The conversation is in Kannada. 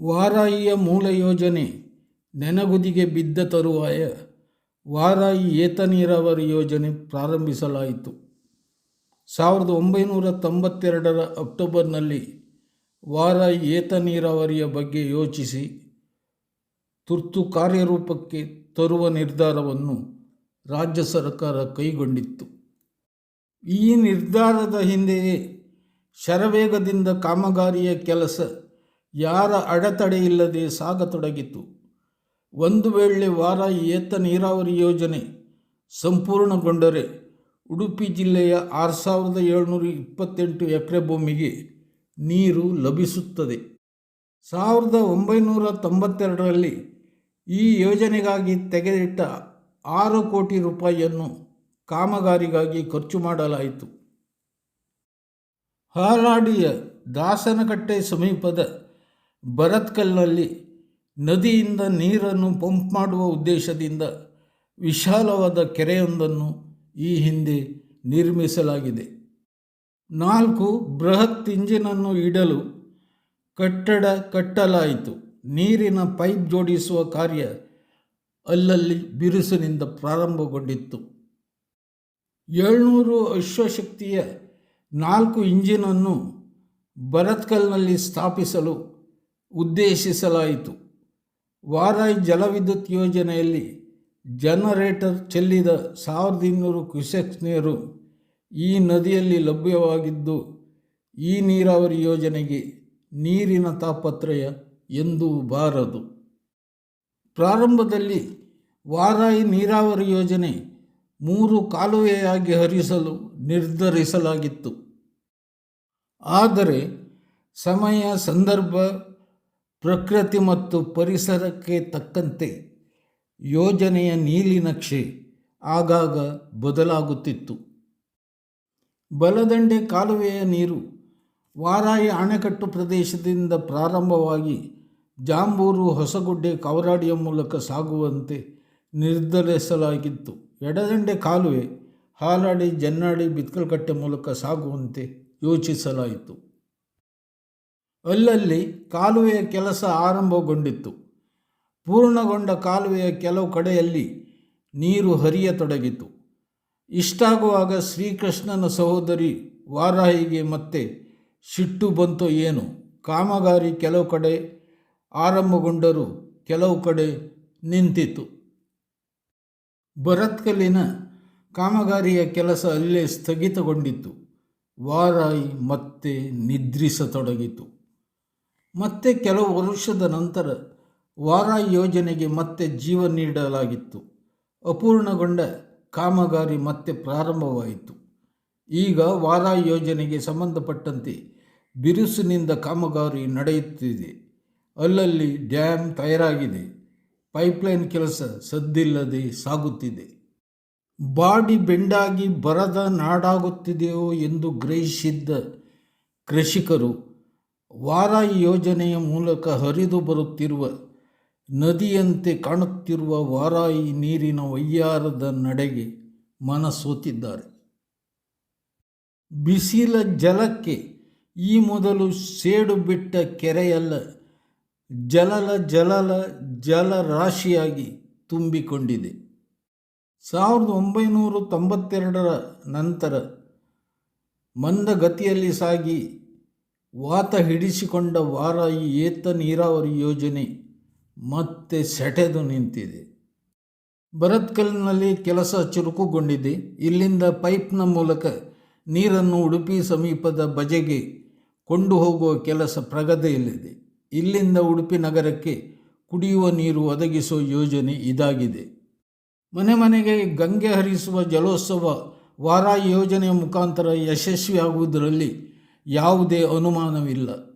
ವಾರಾಯಿಯ ಮೂಲ ಯೋಜನೆ ನೆನಗುದಿಗೆ ಬಿದ್ದ ತರುವಾಯ ವಾರಾಯಿ ಏತ ನೀರಾವರಿ ಯೋಜನೆ ಪ್ರಾರಂಭಿಸಲಾಯಿತು. ಸಾವಿರದ ಒಂಬೈನೂರ ತೊಂಬತ್ತೆರಡರ ಅಕ್ಟೋಬರ್ನಲ್ಲಿ ವಾರಾಯಿ ಏತ ನೀರಾವರಿಯ ಬಗ್ಗೆ ಯೋಚಿಸಿ ತುರ್ತು ಕಾರ್ಯರೂಪಕ್ಕೆ ತರುವ ನಿರ್ಧಾರವನ್ನು ರಾಜ್ಯ ಸರ್ಕಾರ ಕೈಗೊಂಡಿತ್ತು. ಈ ನಿರ್ಧಾರದ ಹಿಂದೆಯೇ ಶರವೇಗದಿಂದ ಕಾಮಗಾರಿಯ ಕೆಲಸ ಯಾರ ಅಡೆತಡೆಯಿಲ್ಲದೆ ಸಾಗತೊಡಗಿತು. ಒಂದು ವೇಳೆ ವಾರ ಏತ ನೀರಾವರಿ ಯೋಜನೆ ಸಂಪೂರ್ಣಗೊಂಡರೆ ಉಡುಪಿ ಜಿಲ್ಲೆಯ ಆರು ಸಾವಿರದ ಏಳ್ನೂರ ಇಪ್ಪತ್ತೆಂಟು ಎಕರೆ ಭೂಮಿಗೆ ನೀರು ಲಭಿಸುತ್ತದೆ. ಸಾವಿರದ ಒಂಬೈನೂರ ತೊಂಬತ್ತೆರಡರಲ್ಲಿ ಈ ಯೋಜನೆಗಾಗಿ ತೆಗೆದಿಟ್ಟ ಆರು ಕೋಟಿ ರೂಪಾಯಿಯನ್ನು ಕಾಮಗಾರಿಗಾಗಿ ಖರ್ಚು ಮಾಡಲಾಯಿತು. ಹಾರಾಡಿಯ ದಾಸನಕಟ್ಟೆ ಸಮೀಪದ ಭರತ್ಕಲ್ನಲ್ಲಿ ನದಿಯಿಂದ ನೀರನ್ನು ಪಂಪ್ ಮಾಡುವ ಉದ್ದೇಶದಿಂದ ವಿಶಾಲವಾದ ಕೆರೆಯೊಂದನ್ನು ಈ ಹಿಂದೆ ನಿರ್ಮಿಸಲಾಗಿದೆ. ನಾಲ್ಕು ಬೃಹತ್ ಇಂಜಿನನ್ನು ಇಡಲು ಕಟ್ಟಡ ಕಟ್ಟಲಾಯಿತು. ನೀರಿನ ಪೈಪ್ ಜೋಡಿಸುವ ಕಾರ್ಯ ಅಲ್ಲಲ್ಲಿ ಬಿರುಸಿನಿಂದ ಪ್ರಾರಂಭಗೊಂಡಿತ್ತು. ಏಳ್ನೂರು ಅಶ್ವಶಕ್ತಿಯ ನಾಲ್ಕು ಇಂಜಿನನ್ನು ಭರತ್ಕಲ್ನಲ್ಲಿ ಸ್ಥಾಪಿಸಲು ಉದ್ದೇಶಿಸಲಾಯಿತು. ವಾರಾಯ್ ಜಲವಿದ್ಯುತ್ ಯೋಜನೆಯಲ್ಲಿ ಜನರೇಟರ್ ಚೆಲ್ಲಿದ ಸಾವಿರದ ಇನ್ನೂರು ಕ್ಯೂಸೆಕ್ಸ್ ನೀರು ಈ ನದಿಯಲ್ಲಿ ಲಭ್ಯವಾಗಿದ್ದು, ಈ ನೀರಾವರಿ ಯೋಜನೆಗೆ ನೀರಿನ ತಾಪತ್ರಯ ಎಂದೂ ಬಾರದು. ಪ್ರಾರಂಭದಲ್ಲಿ ವಾರಾಯಿ ನೀರಾವರಿ ಯೋಜನೆ ಮೂರು ಕಾಲುವೆಯಾಗಿ ಹರಿಸಲು ನಿರ್ಧರಿಸಲಾಗಿತ್ತು. ಆದರೆ, ಸಮಯ, ಸಂದರ್ಭ ಪ್ರಕೃತಿ ಮತ್ತು ಪರಿಸರಕ್ಕೆ ತಕ್ಕಂತೆ ಯೋಜನೆಯ ನೀಲಿನಕ್ಷೆ ಆಗಾಗ ಬದಲಾಗುತ್ತಿತ್ತು. ಬಲದಂಡೆ ಕಾಲುವೆಯ ನೀರು ವಾರಾಯಿ ಅಣೆಕಟ್ಟು ಪ್ರದೇಶದಿಂದ ಪ್ರಾರಂಭವಾಗಿ ಜಾಂಬೂರು ಹೊಸಗುಡ್ಡೆ ಕವರಾಡಿಯ ಮೂಲಕ ಸಾಗುವಂತೆ ನಿರ್ಧರಿಸಲಾಗಿತ್ತು. ಎಡದಂಡೆ ಕಾಲುವೆ, ಹಾಲಾಡಿ, ಜನ್ನಾಡಿ, ಬಿತ್ಕಲ್ಕಟ್ಟೆ ಮೂಲಕ ಸಾಗುವಂತೆ ಯೋಚಿಸಲಾಯಿತು. ಅಲ್ಲಲ್ಲಿ ಕಾಲುವೆಯ ಕೆಲಸ ಆರಂಭಗೊಂಡಿತ್ತು. ಪೂರ್ಣಗೊಂಡ ಕಾಲುವೆಯ ಕೆಲವು ಕಡೆಯಲ್ಲಿ ನೀರು ಹರಿಯತೊಡಗಿತು. ಇಷ್ಟಾಗುವಾಗ ಶ್ರೀಕೃಷ್ಣನ ಸಹೋದರಿ ವಾರಾಹಿಗೆ ಮತ್ತೆ ಸಿಟ್ಟು ಬಂತು ಏನು. ಕಾಮಗಾರಿ ಕೆಲವು ಕಡೆ ಆರಂಭಗೊಂಡರೂ ಕೆಲವು ಕಡೆ ನಿಂತಿತು ಭರತ್ಕಲ್ಲಿನ ಕಾಮಗಾರಿಯ ಕೆಲಸ ಅಲ್ಲೇ ಸ್ಥಗಿತಗೊಂಡಿತ್ತು. ವಾರಾಯಿ ಮತ್ತೆ ನಿದ್ರಿಸತೊಡಗಿತು. ಮತ್ತೆ ಕೆಲವು ವರ್ಷದ ನಂತರ ವಾರ ಯೋಜನೆಗೆ ಮತ್ತೆ ಜೀವ ನೀಡಲಾಗಿತ್ತು. ಅಪೂರ್ಣಗೊಂಡ ಕಾಮಗಾರಿ ಮತ್ತೆ ಪ್ರಾರಂಭವಾಯಿತು. ಈಗ ವಾರ ಯೋಜನೆಗೆ ಸಂಬಂಧಪಟ್ಟಂತೆ ಬಿರುಸಿನಿಂದ ಕಾಮಗಾರಿ ನಡೆಯುತ್ತಿದೆ. ಅಲ್ಲಲ್ಲಿ ಡ್ಯಾಮ್ ತಯಾರಾಗಿದೆ. ಪೈಪ್ಲೈನ್ ಕೆಲಸ ಸದ್ದಿಲ್ಲದೆ ಸಾಗುತ್ತಿದೆ. ಬಾಡಿ ಬೆಂಡಾಗಿ ಬರದ ನಾಡಾಗುತ್ತಿದೆಯೋ ಎಂದು ಗ್ರಹಿಸಿದ್ದ ಕೃಷಿಕರು ವಾರಾಯಿ ಯೋಜನೆಯ ಮೂಲಕ ಹರಿದು ಬರುತ್ತಿರುವ ನದಿಯಂತೆ ಕಾಣುತ್ತಿರುವ ವಾರಾಯಿ ನೀರಿನ ವಯ್ಯಾರದ ನಡೆಗೆ ಮನಸೋತಿದ್ದಾರೆ. ಬಿಸಿಲ ಜಲಕ್ಕೆ ಈ ಮೊದಲು ಸೇಡು ಬಿಟ್ಟ ಕೆರೆಯಲ್ಲ, ಜಲಲ ಜಲಲ ಜಲರಾಶಿಯಾಗಿ ತುಂಬಿಕೊಂಡಿದೆ. ಸಾವಿರದ ಒಂಬೈನೂರ ತೊಂಬತ್ತೆರಡರ ನಂತರ ಮಂದಗತಿಯಲ್ಲಿ ಸಾಗಿ ವಾತ ಹಿಡಿಸಿಕೊಂಡ ವಾರಾಯಿ ಏತ ನೀರಾವರಿ ಯೋಜನೆ ಮತ್ತೆ ಸೆಟೆದು ನಿಂತಿದೆ. ಭರತ್ಕಲ್ನಲ್ಲಿ ಕೆಲಸ ಚುರುಕುಗೊಂಡಿದೆ. ಇಲ್ಲಿಂದ ಪೈಪ್ನ ಮೂಲಕ ನೀರನ್ನು ಉಡುಪಿ ಸಮೀಪದ ಬಜೆಗೆ ಕೊಂಡು ಹೋಗುವ ಕೆಲಸ ಪ್ರಗತಿಯಲ್ಲಿದೆ. ಇಲ್ಲಿಂದ ಉಡುಪಿ ನಗರಕ್ಕೆ ಕುಡಿಯುವ ನೀರು ಒದಗಿಸುವ ಯೋಜನೆ ಇದಾಗಿದೆ. ಮನೆ ಮನೆಗೆ ಗಂಗೆ ಹರಿಸುವ ಜಲೋತ್ಸವ ವಾರಾಯಿ ಯೋಜನೆಯ ಮುಖಾಂತರ ಯಶಸ್ವಿಯಾಗುವುದರಲ್ಲಿ ಯಾವುದೇ ಅನುಮಾನವಿಲ್ಲ.